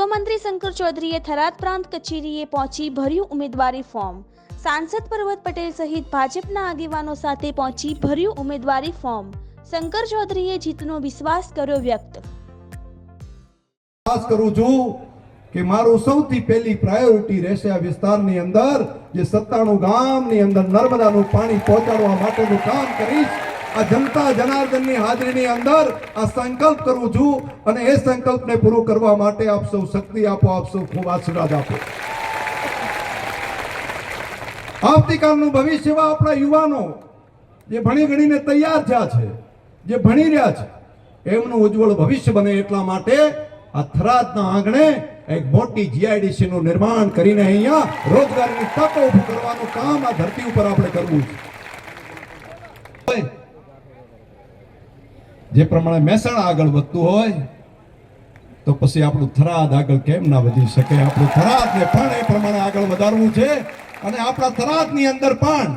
શંકર ચૌધરીએ થરાદ પ્રાંત કચેરીએ પહોંચી ભર્યું ઉમેદવારી ફોર્મ. સાંસદ પર્વત પટેલ સહિત ભાજપના આગેવાનો સાથે પહોંચી ભર્યું ઉમેદવારી ફોર્મ. શંકર ચૌધરીએ જીતનો વિશ્વાસ કર્યો વ્યક્ત. વિશ્વાસ કરું છું કે મારું સૌથી પહેલી પ્રાયોરિટી રહેશે આ વિસ્તારની અંદર, જે સત્તાણું ગામની અંદર નર્મદાનું પાણી પહોંચાડવા માટેનું કામ કરીશ. આ જનતા જનાર્દનની હાજરીની અંદર આ સંકલ્પ કરું છું અને એ સંકલ્પને પૂરો કરવા માટે આપ સૌ શક્તિ આપો, આપ સૌ ખૂબ આશીર્વાદ આપો. આવતીકાલનું ભવિષ્યમાં આપણા યુવાનો જે ભણી ગણીને તૈયાર થયા છે, જે ભણી રહ્યા છે, એમનું ઉજ્જવળ ભવિષ્ય બને એટલા માટે આ થરાદના આંગણે એક મોટી જીઆઈડીસીનું નિર્માણ કરીને અહીંયા રોજગારીની તકો ઊભી કરવાનું કામ આ ધરતી ઉપર આપણે કરવું છે. જે પ્રમાણે મહેસાણા આગળ વધતું હોય, તો પછી આપણું થરાદ આગળ કેમ ના વધી શકે? આપણું થરાદને પણ એ પ્રમાણે આગળ વધારવું છે અને આપણા થરાદની અંદર પણ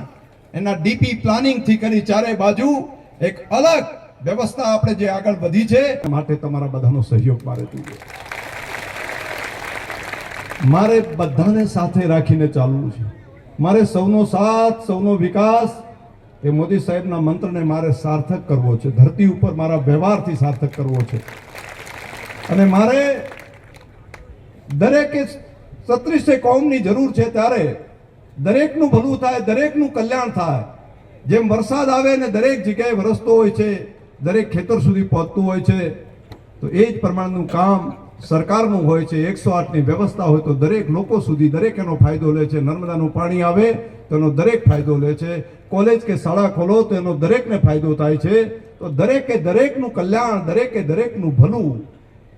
એના ડીપી પ્લાનિંગથી કરી ચારે બાજુ એક અલગ વ્યવસ્થા આપણે જે આગળ વધી છે માટે તમારા બધાનો સહયોગ મારે જોઈએ. મારે બધાને સાથે રાખીને ચાલવું છે. મારે સૌનો સાથ, સૌનો વિકાસ એ મોદી સાહેબના મંત્રને મારે સાર્થક કરવો છે. ધરતી ઉપર મારા વ્યવહારથી સાર્થક કરવો છે. અને મારે દરેકે સત્રીસે કોમની જરૂર છે ત્યારે દરેકનું ભલું થાય, દરેકનું કલ્યાણ થાય. જેમ વરસાદ આવે ને દરેક જગ્યાએ વરસતો હોય છે, દરેક ખેતર સુધી પહોંચતું હોય છે, તો એ જ પ્રમાણનું કામ સરકારનું હોય છે. એકસો આઠની વ્યવસ્થા હોય તો દરેક લોકો સુધી દરેક એનો ફાયદો લે છે. નર્મદાનું પાણી આવે તો એનો દરેક ફાયદો લે છે. કોલેજ કે શાળા ખોલો તો એનો દરેકને ફાયદો થાય છે. તો દરેકે દરેકનું કલ્યાણ, દરેકે દરેકનું ભલું,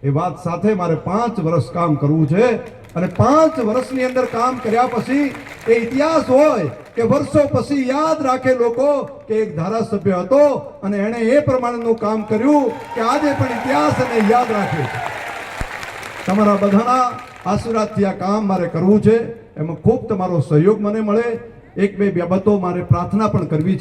એ વાત સાથે મારે પાંચ વર્ષ કામ કરવું છે. અને પાંચ વર્ષની અંદર કામ કર્યા પછી એ ઇતિહાસ હોય કે વર્ષો પછી યાદ રાખે લોકો કે એક ધારાસભ્ય હતો અને એણે એ પ્રમાણેનું કામ કર્યું કે આજે પણ ઇતિહાસ એને યાદ રાખે તમારા બધાના આશીર્વાદથી આ કામ મારે કરવું છે. એમાં ખૂબ તમારો સહયોગ મને મળે. એક બે બાબતો મારે પ્રાર્થના પણ કરવી છે.